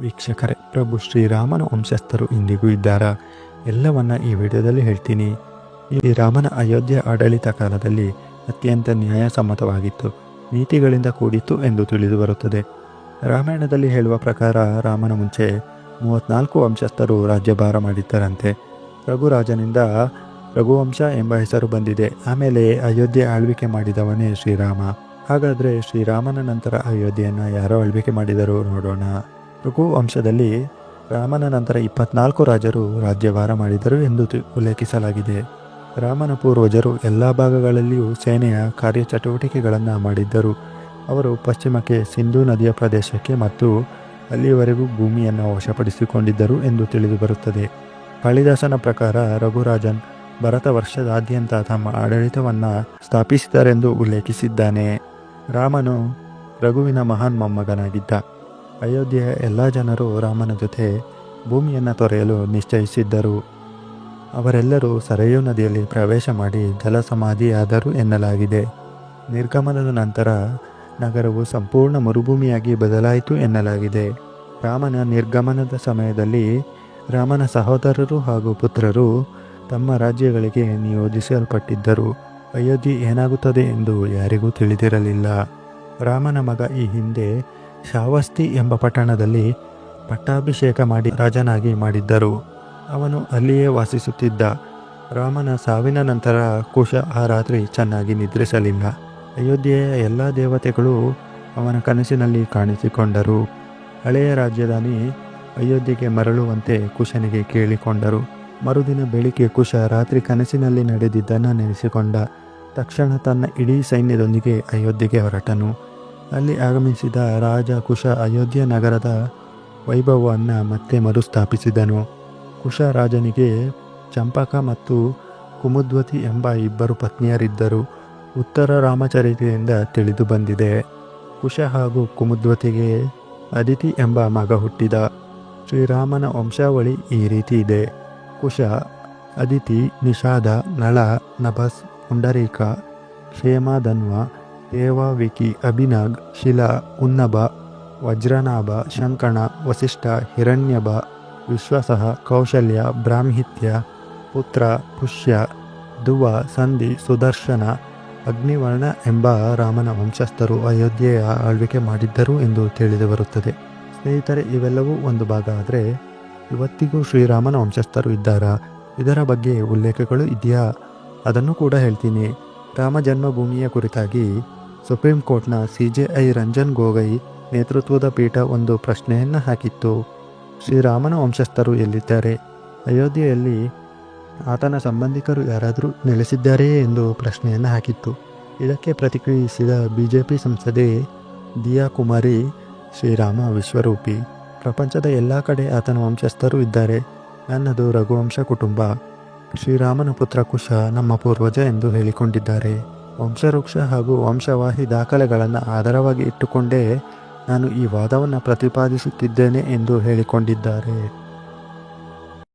ವೀಕ್ಷಕರೇ, ಪ್ರಭು ಶ್ರೀರಾಮನ ವಂಶಸ್ಥರು ಇಂದಿಗೂ ಇದ್ದಾರಾ? ಎಲ್ಲವನ್ನ ಈ ವಿಡಿಯೋದಲ್ಲಿ ಹೇಳ್ತೀನಿ. ಈ ರಾಮನ ಅಯೋಧ್ಯೆ ಆಡಳಿತ ಕಾಲದಲ್ಲಿ ಅತ್ಯಂತ ನ್ಯಾಯಸಮ್ಮತವಾಗಿತ್ತು, ನೀತಿಗಳಿಂದ ಕೂಡಿತ್ತು ಎಂದು ತಿಳಿದು ಬರುತ್ತದೆ. ರಾಮಾಯಣದಲ್ಲಿ ಹೇಳುವ ಪ್ರಕಾರ ರಾಮನ ಮುಂಚೆ ಮೂವತ್ನಾಲ್ಕು ವಂಶಸ್ಥರು ರಾಜ್ಯಭಾರ ಮಾಡಿದ್ದರಂತೆ. ರಘುರಾಜನಿಂದ ರಘುವಂಶ ಎಂಬ ಹೆಸರು ಬಂದಿದೆ. ಆಮೇಲೆ ಅಯೋಧ್ಯೆ ಆಳ್ವಿಕೆ ಮಾಡಿದವನೇ ಶ್ರೀರಾಮ. ಹಾಗಾದರೆ ಶ್ರೀರಾಮನ ನಂತರ ಅಯೋಧ್ಯೆಯನ್ನು ಯಾರೋ ಆಳ್ವಿಕೆ ಮಾಡಿದರೂ ನೋಡೋಣ. ರಘು ವಂಶದಲ್ಲಿ ರಾಮನ ನಂತರ ಇಪ್ಪತ್ನಾಲ್ಕು ರಾಜರು ರಾಜ್ಯಭಾರ ಮಾಡಿದರು ಎಂದು ಉಲ್ಲೇಖಿಸಲಾಗಿದೆ. ರಾಮನ ಪೂರ್ವಜರು ಎಲ್ಲ ಭಾಗಗಳಲ್ಲಿಯೂ ಸೇನೆಯ ಕಾರ್ಯಚಟುವಟಿಕೆಗಳನ್ನು ಮಾಡಿದ್ದರು. ಅವರು ಪಶ್ಚಿಮಕ್ಕೆ ಸಿಂಧೂ ನದಿಯ ಪ್ರದೇಶಕ್ಕೆ ಮತ್ತು ಅಲ್ಲಿಯವರೆಗೂ ಭೂಮಿಯನ್ನು ವಶಪಡಿಸಿಕೊಂಡಿದ್ದರು ಎಂದು ತಿಳಿದುಬರುತ್ತದೆ. ಕಾಳಿದಾಸನ ಪ್ರಕಾರ ರಘುರಾಜನ್ ಭರತ ವರ್ಷದಾದ್ಯಂತ ತಮ್ಮ ಆಡಳಿತವನ್ನು ಸ್ಥಾಪಿಸಿದರೆಂದು ಉಲ್ಲೇಖಿಸಿದ್ದಾನೆ. ರಾಮನು ರಘುವಿನ ಮಹಾನ್ ಮೊಮ್ಮಗನಾಗಿದ್ದ. ಅಯೋಧ್ಯೆಯ ಎಲ್ಲ ಜನರು ರಾಮನ ಜೊತೆ ಭೂಮಿಯನ್ನು ತೊರೆಯಲು ನಿಶ್ಚಯಿಸಿದ್ದರು. ಅವರೆಲ್ಲರೂ ಸರಯೂ ನದಿಯಲ್ಲಿ ಪ್ರವೇಶ ಮಾಡಿ ಜಲಸಮಾಧಿಯಾದರು ಎನ್ನಲಾಗಿದೆ. ನಿರ್ಗಮನದ ನಂತರ ನಗರವು ಸಂಪೂರ್ಣ ಮರುಭೂಮಿಯಾಗಿ ಬದಲಾಯಿತು ಎನ್ನಲಾಗಿದೆ. ರಾಮನ ನಿರ್ಗಮನದ ಸಮಯದಲ್ಲಿ ರಾಮನ ಸಹೋದರರು ಹಾಗೂ ಪುತ್ರರು ತಮ್ಮ ರಾಜ್ಯಗಳಿಗೆ ನಿಯೋಜಿಸಲ್ಪಟ್ಟಿದ್ದರು. ಅಯೋಧ್ಯೆ ಏನಾಗುತ್ತದೆ ಎಂದು ಯಾರಿಗೂ ತಿಳಿದಿರಲಿಲ್ಲ. ರಾಮನ ಮಗ ಈ ಹಿಂದೆ ಶಾವಸ್ತಿ ಎಂಬ ಪಟ್ಟಣದಲ್ಲಿ ಪಟ್ಟಾಭಿಷೇಕ ಮಾಡಿ ರಾಜನಾಗಿ ಮಾಡಿದ್ದರು. ಅವನು ಅಲ್ಲಿಯೇ ವಾಸಿಸುತ್ತಿದ್ದ. ರಾಮನ ಸಾವಿನ ನಂತರ ಕುಶ ಆ ರಾತ್ರಿ ಚೆನ್ನಾಗಿ ನಿದ್ರಿಸಲಿಲ್ಲ. ಅಯೋಧ್ಯೆಯ ಎಲ್ಲ ದೇವತೆಗಳು ಅವನ ಕನಸಿನಲ್ಲಿ ಕಾಣಿಸಿಕೊಂಡರು. ಹಳೆಯ ರಾಜಧಾನಿ ಅಯೋಧ್ಯೆಗೆ ಮರಳುವಂತೆ ಕುಶನಿಗೆ ಕೇಳಿಕೊಂಡರು. ಮರುದಿನ ಬೆಳಿಗ್ಗೆ ಕುಶ ರಾತ್ರಿ ಕನಸಿನಲ್ಲಿ ನಡೆದಿದ್ದನ್ನು ನೆನೆಸಿಕೊಂಡ. ತಕ್ಷಣ ತನ್ನ ಇಡೀ ಸೈನ್ಯದೊಂದಿಗೆ ಅಯೋಧ್ಯೆಗೆ ಹೊರಟನು. ಅಲ್ಲಿ ಆಗಮಿಸಿದ ರಾಜ ಕುಶ ಅಯೋಧ್ಯ ನಗರದ ವೈಭವವನ್ನು ಮತ್ತೆ ಮರುಸ್ಥಾಪಿಸಿದನು. ಕುಶ ರಾಜನಿಗೆ ಚಂಪಕ ಮತ್ತು ಕುಮುದ್ವತಿ ಎಂಬ ಇಬ್ಬರು ಪತ್ನಿಯರಿದ್ದರು. ಉತ್ತರ ರಾಮಚರಿತೆಯಿಂದ ತಿಳಿದು ಬಂದಿದೆ. ಕುಶ ಹಾಗೂ ಕುಮುದ್ವತಿಗೆ ಅದಿತಿ ಎಂಬ ಮಗ ಹುಟ್ಟಿದ. ಶ್ರೀರಾಮನ ವಂಶಾವಳಿ ಈ ರೀತಿ ಇದೆ. ಕುಶ, ಅದಿತಿ, ನಿಷಾದ, ನಳ, ನಭಸ್, ಪುಂಡರೀಕ ಕ್ಷೇಮಧನ್ವ ದೇವಾವಿಕಿ ಅಭಿನಗ್, ಶಿಲಾ ಉನ್ನಭ ವಜ್ರನಾಭ, ಶಂಕಣ, ವಸಿಷ್ಠ ಹಿರಣ್ಯಭ ವಿಶ್ವಸಃ ಕೌಶಲ್ಯ, ಬ್ರಾಹ್ಮಿತ್ಯ, ಪುತ್ರ, ಪುಷ್ಯ, ದುವ, ಸಂಧಿ, ಸುದರ್ಶನ, ಅಗ್ನಿವರ್ಣ ಎಂಬ ರಾಮನ ವಂಶಸ್ಥರು ಅಯೋಧ್ಯೆಯ ಆಳ್ವಿಕೆ ಮಾಡಿದ್ದರು ಎಂದು ತಿಳಿದು ಬರುತ್ತದೆ. ಸ್ನೇಹಿತರೆ, ಇವೆಲ್ಲವೂ ಒಂದು ಭಾಗ ಆದರೆ ಇವತ್ತಿಗೂ ಶ್ರೀರಾಮನ ವಂಶಸ್ಥರು ಇದ್ದಾರಾ? ಇದರ ಬಗ್ಗೆ ಉಲ್ಲೇಖಗಳು ಇದೆಯಾ? ಅದನ್ನು ಕೂಡ ಹೇಳ್ತೀನಿ. ರಾಮ ಜನ್ಮಭೂಮಿಯ ಕುರಿತಾಗಿ ಸುಪ್ರೀಂ ಕೋರ್ಟ್ನ ಸಿಜೆಐ ರಂಜನ್ ಗೋಗೈ ನೇತೃತ್ವದ ಪೀಠ ಒಂದು ಪ್ರಶ್ನೆಯನ್ನು ಹಾಕಿತ್ತು. ಶ್ರೀರಾಮನ ವಂಶಸ್ಥರು ಎಲ್ಲಿದ್ದಾರೆ? ಅಯೋಧ್ಯೆಯಲ್ಲಿ ಆತನ ಸಂಬಂಧಿಕರು ಯಾರಾದರೂ ನೆಲೆಸಿದ್ದಾರೆಯೇ ಎಂದು ಪ್ರಶ್ನೆಯನ್ನು ಹಾಕಿತ್ತು. ಇದಕ್ಕೆ ಪ್ರತಿಕ್ರಿಯಿಸಿದ ಬಿ ಜೆ ಪಿ ಸಂಸದೆ ದಿಯಾ ಕುಮಾರಿ ಶ್ರೀರಾಮ ವಿಶ್ವರೂಪಿ, ಪ್ರಪಂಚದ ಎಲ್ಲ ಕಡೆ ಆತನ ವಂಶಸ್ಥರು ಇದ್ದಾರೆ. ನನ್ನದು ರಘುವಂಶ ಕುಟುಂಬ. ಶ್ರೀರಾಮನ ಪುತ್ರ ಕುಶ ನಮ್ಮ ಪೂರ್ವಜ ಎಂದು ಹೇಳಿಕೊಂಡಿದ್ದಾರೆ. ವಂಶವೃಕ್ಷ ಹಾಗೂ ವಂಶವಾಹಿ ದಾಖಲೆಗಳನ್ನು ಆಧಾರವಾಗಿ ಇಟ್ಟುಕೊಂಡೇ ನಾನು ಈ ವಾದವನ್ನು ಪ್ರತಿಪಾದಿಸುತ್ತಿದ್ದೇನೆ ಎಂದು ಹೇಳಿಕೊಂಡಿದ್ದಾರೆ.